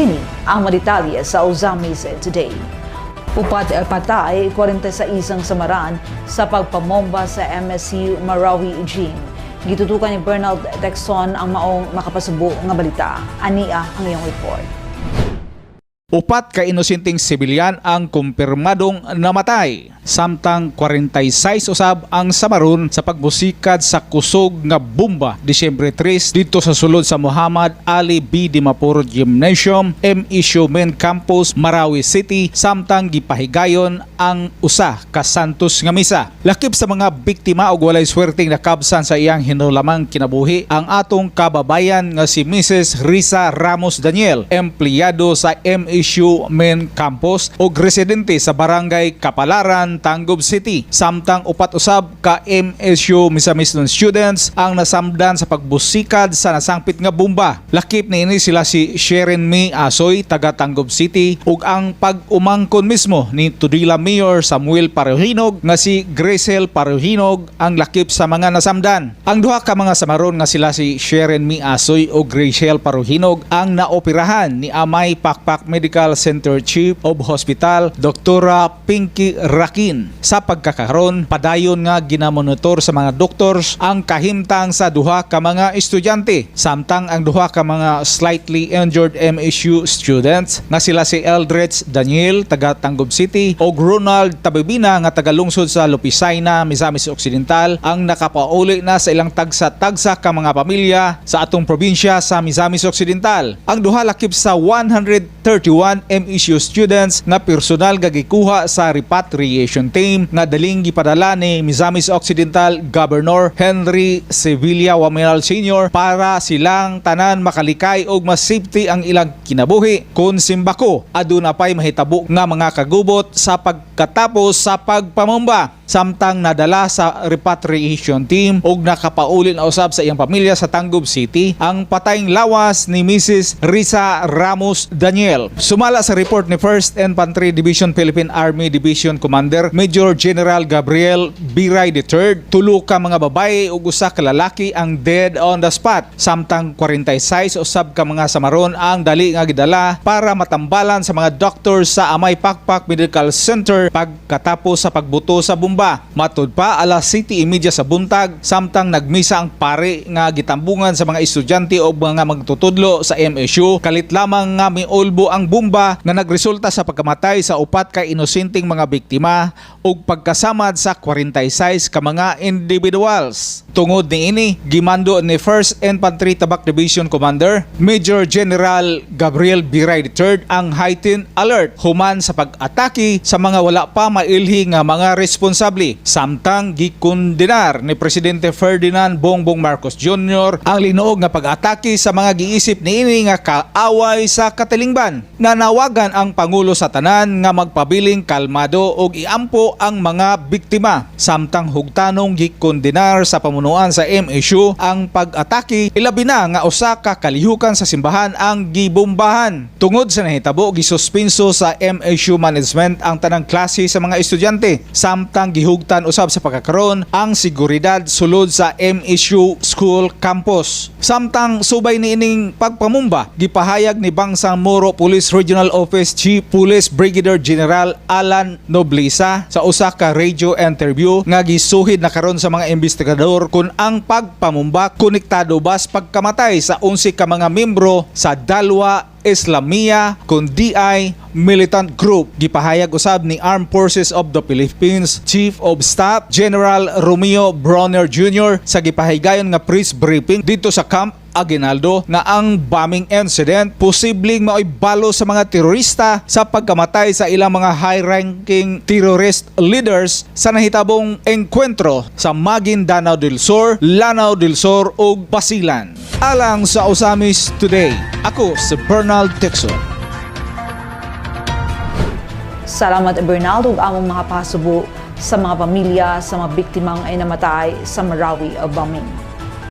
Kini ang maditalye sa Ozamis Today. Upat eh, patay, 46 isang samaran sa pagpamomba sa MSU Marawi Gym. Gitutukan ni Bernard Texon ang maong makapasubo nga balita. Ania ang iyong report. Upat ka inosenteng sibilyan ang kumpirmadong namatay. Samtang 46 usab ang samaron sa pagbusikad sa kusog nga bomba Disyembre 3 dito sa sulod sa Muhammad Ali B. Dimapur Gymnasium, MSU Main Campus, Marawi City, samtang gipahigayon ang usa ka Santos nga misa. Lakip sa mga biktima og walay swerteng nakabsan sa iyang hinulamang kinabuhi ang atong kababayan nga si Mrs. Risa Ramos Daniel, empleyado sa MSU Main Campus ug residente sa barangay Kapalaran, Tangub City. Samtang upat usab ka MSU misamis nun students ang nasamdan sa pagbusikad sa nasangpit nga bomba. Lakip niini sila si Sharon May Asoy taga Tangub City ug ang pag-umangkon mismo ni Tudela Mayor Samuel Paruhinog nga si Grisel Paruhinog ang lakip sa mga nasamdan. Ang duha ka mga samaron nga sila si Sharon May Asoy ug Grisel Paruhinog ang naoperahan ni Amay Pakpak Medical Center Chief of Hospital Doktora Pinky Rakin. Sa pagkakaroon, padayon nga ginamonitor sa mga doctors ang kahimtang sa duha ka mga estudyante. Samtang ang duha ka mga slightly injured MSU students nga sila si Eldredge Daniel taga Tangub City o Ronald Tabibina nga taga lungsod sa Lupisaina, Misamis Occidental ang nakapauli na sa ilang tagsa-tagsa ka mga pamilya sa atong probinsya sa Misamis Occidental. Ang duha lakip sa 131 MSU students nga personal gagikuha sa repatriation team nga daling gipadala ni Misamis Occidental Governor Henry Sevilla Wamiral Sr. para silang tanan makalikay og mas safety ang ilang kinabuhi kun simbako aduna pay mahitabo nga mga kagubot sa pagkatapos sa pagpamumba samtang nadala sa repatriation team ug nakapauli na usab sa iyang pamilya sa Tangub City ang patayng lawas ni Mrs. Risa Ramos Daniel. Sumala sa report ni 1st Infantry Division Philippine Army Division Commander Major General Gabriel Biray III, tulo ka mga babae ug usa ka lalaki ang dead on the spot samtang 46 usab ka mga samaron ang dali nga gidala para matambalan sa mga doctors sa Amay Pakpak Medical Center pagkatapos sa pagbuto sa bomba. Matud pa alas City imedya sa buntag samtang nagmisa ang pare nga gitambungan sa mga estudyante o mga magtutudlo sa MSU kalit lamang nga miulbo ang bomba nga nagresulta sa pagkamatay sa upat ka inosenteng mga biktima ug pagkasamad sa 46 ka mga individuals. Tungod ni ini, gimando ni 1st Infantry Tabak Division Commander Major General Gabriel Biray III ang heightened alert human sa pag-atake sa mga wala pa mailhi nga mga responsable. Samtang gikondenar ni Presidente Ferdinand Bongbong Marcos Jr. ang linuog nga pag-atake sa mga giisip niini nga kaaway sa katilingban. Nanawagan ang Pangulo sa tanan nga magpabiling kalmado ug iampo ang mga biktima. Samtang hugtanong gikondenar sa pamunuan sa MSU ang pag-atake ilabi na nga usa ka kalihukan sa simbahan ang gibombahan. Tungod sa nahitabo gisuspenso sa MSU management ang tanang klase sa mga estudyante. Samtang gihugtan usab sa pagkakaroon ang seguridad sulod sa MSU School Campus. Samtang subay ni ining pagpamumba, gipahayag ni Bangsang Moro Police Regional Office Chief Police Brigadier General Alan Noblesa sa usa ka radio interview nga gisuhid na karon sa mga investigador kung ang pagpamumba konektado ba sa pagkamatay sa 11 ka mga membro sa Dalwa Islamia kun DI militant group gipahayag usab ni Armed Forces of the Philippines Chief of Staff General Romeo Bronner Jr. sa gipahigayon nga press briefing dito sa Camp Aguinaldo na ang bombing incident posibleng maibalo sa mga terorista sa pagkamatay sa ilang mga high-ranking terrorist leaders sa nahitabong engkwentro sa Maguindanao del Sur, Lanao del Sur ug Basilan. Alang sa Osamis Today, ako si Bernal Texon. Salamat Bernardo ug among mga pasubo sa mga pamilya sa mga biktimang ay namatay sa Marawi bombing.